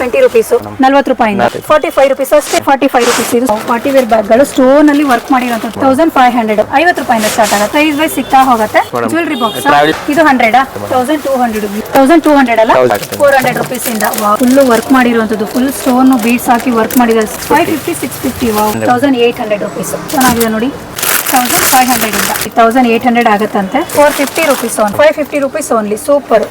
Twenty rupees ನಲ್ವತ್ತು ರೂಪಾಯಿ forty five rupees ಅಷ್ಟೇ ಫಾರ್ಟಿ ಫೈವ್ ರುಪೀಸ್ ಇದು. ಪಾರ್ಟಿ ವೇರ್ ಬ್ಯಾಗ್ಗಳು ಸ್ಟೋನ್ ಅಲ್ಲಿ ವರ್ಕ್ ಮಾಡಿರೋಂಥ ತೌಸಂಡ್ ಫೈವ್ ಹಂಡ್ರೆಡ್ ಐವತ್ತು ರೂಪಾಯಿಂದ ಸ್ಟಾರ್ಟ್ ಆಗುತ್ತೆ. ಪ್ರೈಸ್ ವೈಸ್ ಸಿಗ್ತಾ ಹೋಗುತ್ತೆ. ಜ್ಯುವೆಲ್ರಿ ಬಾಕ್ಸ್ ಇದು hundred thousand two hundred thousand two hundred ಅಲ್ಲ? ಫೋರ್ ಹಂಡ್ರೆಡ್ ರುಪೀಸ್ ಇಂದ. ಫುಲ್ ವರ್ಕ್ ಮಾಡಿರುವಂತದ್ದು ಫುಲ್ ಸ್ಟೋನ್ ಬೀಡ್ಸ್ ಹಾಕಿ ವರ್ಕ್ ಮಾಡಿದ್ದಾರೆ five fifty six fifty thousand eight hundred rupees ಚೆನ್ನಾಗಿದೆ ನೋಡಿ. ತೌಸಂಡ್ ಫೈವ್ ಹಂಡ್ರೆಡ್ ಇಂದ. Thousand eight hundred ಆಗುತ್ತಂತೆ. Four fifty rupees one five fifty rupees only super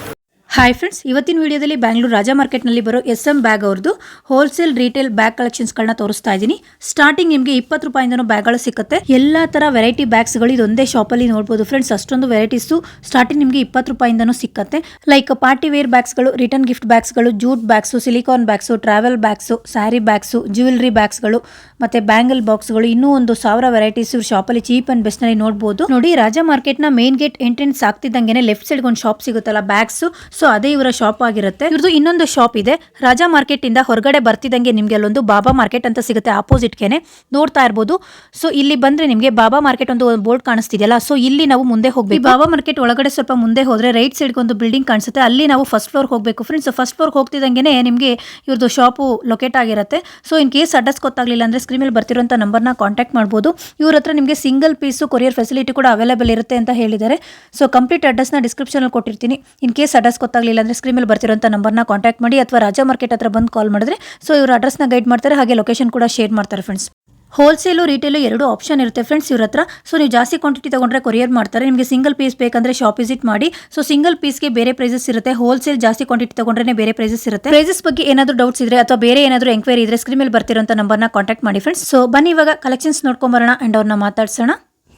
hi friends ಇವತ್ತಿನ ವಿಡಿಯೋದಲ್ಲಿ ಬ್ಯಾಂಗ್ಳೂರು ರಾಜಾ ಮಾರ್ಕೆಟ್ನಲ್ಲಿ ಬರೋ ಎಸ್ ಎಂ ಬ್ಯಾಗ್ ಅವ್ರದ್ದು ಹೋಲ್ಸೇಲ್ ರೀಟೇಲ್ ಬ್ಯಾಗ್ ಕಲೆಕ್ಷನ್ಸ್ಗಳನ್ನ ತೋರಿಸ್ತಾ ಇದ್ದೀನಿ. ಸ್ಟಾರ್ಟಿಂಗ್ ನಿಮಗೆ ಇಪ್ಪತ್ತು ರೂಪಾಯಿಂದನೂ ಬ್ಯಾಗ್ಗಳು ಸಿಗುತ್ತೆ ಎಲ್ಲ ಥರ ವೆರೈಟಿ ಬ್ಯಾಗ್ಸ್ಗಳು ಇದೊಂದೇ ಶಾಪಲ್ಲಿ ನೋಡ್ಬೋದು ಫ್ರೆಂಡ್ಸ್ ಅಷ್ಟೊಂದು ವೆರೈಟೀಸು ಸ್ಟಾರ್ಟಿಂಗ್ ನಿಮಗೆ ಇಪ್ಪತ್ತು ರೂಪಾಯಿಂದನೂ ಸಿಕ್ಕತ್ತೆ. ಲೈಕ್ ಪಾರ್ಟಿ ವೇರ್ ಬ್ಯಾಗ್ಸ್ಗಳು return gift ಬ್ಯಾಗ್ಸ್ಗಳು jute bags silicon bags travel bags sari bags jewellery ಬ್ಯಾಗ್ಸ್ಗಳು ಮತ್ತೆ ಬ್ಯಾಂಗಲ್ ಬಾಕ್ಸ್ಗಳು ಇನ್ನೂ ಒಂದು ಸಾವಿರ ವೆರೈಟೀಸ್ ಇವ್ರ ಶಾಪಲ್ಲಿ ಚೀಪ್ ಅಂಡ್ ಬೆಸ್ಟ್ನಲ್ಲಿ ನೋಡ್ಬೋದು. ನೋಡಿ, ರಾಜಾ ಮಾರ್ಕೆಟ್ನ ಮೇನ್ ಗೇಟ್ ಎಂಟ್ರೆನ್ಸ್ ಆಗ್ತಿದ್ದಂಗೆ ಲೆಫ್ಟ್ ಸೈಡ್ ಒಂದು ಶಾಪ್ ಸಿಗುತ್ತಲ್ಲ ಬ್ಯಾಗ್ಸ್ ಸೊ ಅದೇ ಇವರ ಶಾಪ್ ಆಗಿರುತ್ತೆ. ಇವ್ರದ್ದು ಇನ್ನೊಂದು ಶಾಪ್ ಇದೆ. ರಾಜಾ ಮಾರ್ಕೆಟ್ ಇಂದ ಹೊರಗಡೆ ಬರ್ತಿದಂಗೆ ನಿಮ್ಗೆ ಅಲ್ಲೊಂದು ಬಾಬಾ ಮಾರ್ಕೆಟ್ ಅಂತ ಸಿಗುತ್ತೆ ಆಪೋಸಿಟ್ಗೆನೆ ನೋಡ್ತಾ ಇರ್ಬೋದು. ಸೊ ಇಲ್ಲಿ ಬಂದ್ರೆ ನಿಮ್ಗೆ ಬಾಬಾ ಮಾರ್ಕೆಟ್ ಒಂದು ಬೋರ್ಡ್ ಕಾಣಿಸ್ತಿದೆಯಲ್ಲ? ಸೊ ಇಲ್ಲಿ ನಾವು ಮುಂದೆ ಹೋಗ್ಬೇಕು. ಬಾಬಾ ಮಾರ್ಕೆಟ್ ಒಳಗಡೆ ಸ್ವಲ್ಪ ಮುಂದೆ ಹೋದ್ರೆ ರೈಟ್ ಸೈಡ್ ಒಂದು ಬಿಲ್ಡಿಂಗ್ ಕಾಣಿಸುತ್ತೆ. ಅಲ್ಲಿ ನಾವು ಫಸ್ಟ್ ಫ್ಲೋರ್ ಹೋಗಬೇಕು. ಫ್ರೆಂಡ್ಸ್ ಫಸ್ಟ್ ಫ್ಲೋರ್ ಹೋಗ್ತಿದಂಗೆನೆ ನಿಮಗೆ ಇವ್ರದ್ದು ಶಾಪು ಲೊಕೇಟ್ ಆಗಿರುತ್ತೆ. ಸೊ ಇನ್ ಕೇಸ್ ಅಡ್ರೆಸ್ ಗೊತ್ತಾಗ್ಲಿಲ್ಲ ಅಂದ್ರೆ ಸ್ಕ್ರೀನ್ ಮೇಲೆ ನಂಬರ್ ನಂಬರ್ನ ಕಾಂಟ್ಯಾಕ್ಟ್ ಮಾಡ್ಬೋದು. ಇವ್ರ ಹತ್ರ ನಿಮಗೆ ಸಿಂಗಲ್ ಪೀಸು ಕೊರಿಯರ್ ಫೆಸಿಲಿಟಿ ಕೂಡ ಅವೈಲೇಬಲ್ ಇರುತ್ತೆ ಅಂತ ಹೇಳಿದ್ದಾರೆ. ಸೊ ಕಂಪ್ಲೀಟ್ ಅಡ್ರೆಸ್ನ ಡಿಸ್ಕ್ರಿಪ್ಷನಲ್ಲಿ ಕೊಟ್ಟಿರ್ತೀನಿ. ಇನ್ ಕೇಸ್ ಅಡ್ರೆಸ್ ಗೊತ್ತಾಗಲಿಲ್ಲ ಅಂದರೆ ಸ್ಕ್ರೀನ್ ಮೇಲೆ ಬರ್ತಿರೋಂಥ ನಂಬರ್ನ ಕಾಂಟ್ಯಾಕ್ಟ್ ಮಾಡಿ ಅಥವಾ ರಾಜಾ ಮಾರ್ಕೆಟ್ ಹತ್ರ ಬಂದು ಕಾಲ್ ಮಾಡಿದ್ರೆ ಸೊ ಇವ್ರ ಅಡ್ರೆಸ್ನ ಗೈಡ್ ಮಾಡ್ತಾರೆ, ಹಾಗೆ ಲೊಕೇಶನ್ ಕೂಡ ಶೇರ್ ಮಾಡ್ತಾರೆ ಫ್ರೆಂಡ್ಸ್ ಹೋಲ್ಸೇಲು ರೀಟೇಲು ಎರಡು ಆಪ್ಷನ್ ಇರುತ್ತೆ ಫ್ರೆಂಡ್ಸ್ ಇವ್ರ ಹತ್ರ. ಸೊ ನೀವು ಜಾಸ್ತಿ ಕ್ವಾಂಟಿಟಿ ತಗೊಂಡ್ರೆ ಕೊರಿಯರ್ ಮಾಡ್ತಾರೆ, ನಿಮಗೆ ಸಿಂಗಲ್ ಪೀಸ್ ಬೇಕಂದ್ರೆ ಶಾಪ್ ವಿಸಿಟ್ ಮಾಡಿ. ಸೊ ಸಿಂಗಲ್ ಪೀಸ್ಗೆ ಬೇರೆ ಪ್ರೈಸಸ್ ಇರುತ್ತೆ. ಹೋಲ್ಸೇಲ್ ಜಾಸ್ತಿ ಕ್ವಾಂಟಿಟಿ ತಗೊಂಡ್ರೆ ಬೇರೆ ಪ್ರೈಸಸ್ ಇರುತ್ತೆ. ಪ್ರೈಸಸ್ ಬಗ್ಗೆ ಏನಾದರೂ ಡೌಟ್ಸ್ ಇದ್ರೆ ಅಥವಾ ಬೇರೆ ಏನಾದರೂ ಎಂಕ್ವೈರಿ ಇದ್ರೆ ಸ್ಕ್ರೀನ್ ಮೇಲೆ ಬರ್ತಿರೋಂಥ ನಂಬರ್ನ ಕಾಂಟ್ಯಾಕ್ಟ್ ಮಾಡಿ ಫ್ರೆಂಡ್ಸ್ ಸೊ ಬನ್ನಿ ಇವಾಗ ಕಲೆಕ್ಷನ್ಸ್ ನೋಡ್ಕೊಂಬರೋಣ ಅಂಡ್ ಅವ್ರನ್ನ ಮಾತಾಡ್ಸೋಣ.